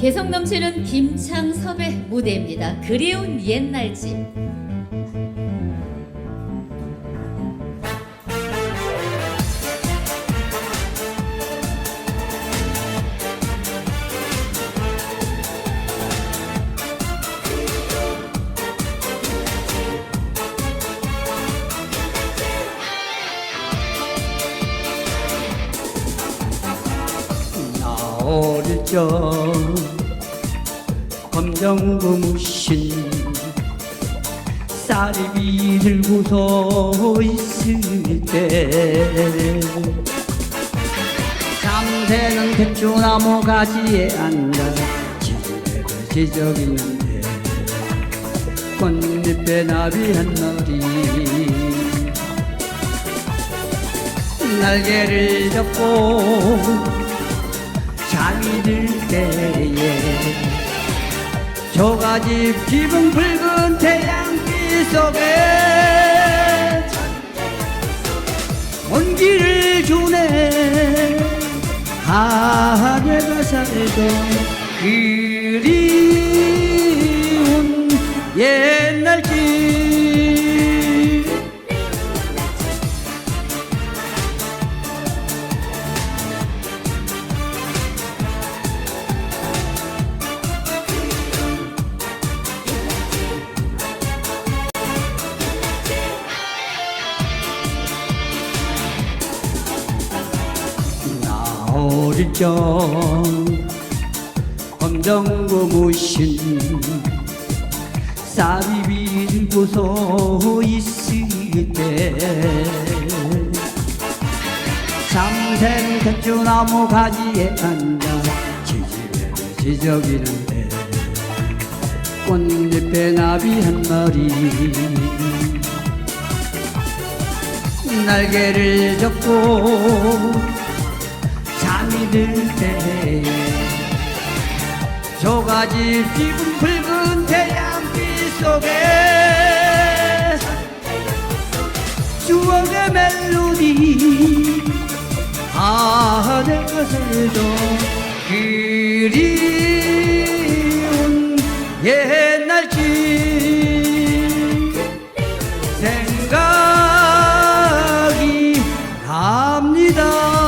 개성 넘치는 김창섭의 무대입니다. 그리운 옛날 집. 어릴 적 검정고무신 쌀이 들고서 있을 때 잠새는 대추나무 가지에 앉아 지지배를 지저귀는데 꽃잎에 나비 한 마리 날개를 접고 조가집 기분 붉은 태양빛 속에 온기를 주네. 하늘가 살던 그리운 옛날 집 어릴 적 검정고 무신 쌀이 빌고서 있을 때 삼생 대추나무 가지에 앉아 지지배를 지저귀는데 꽃잎에 나비 한 마리 날개를 접고 바람이 들 때. 조가지 피은 붉은 태양빛 속에. 추억의 멜로디. 아, 하늘 것에도 그리운 옛날 집. 생각이 납니다.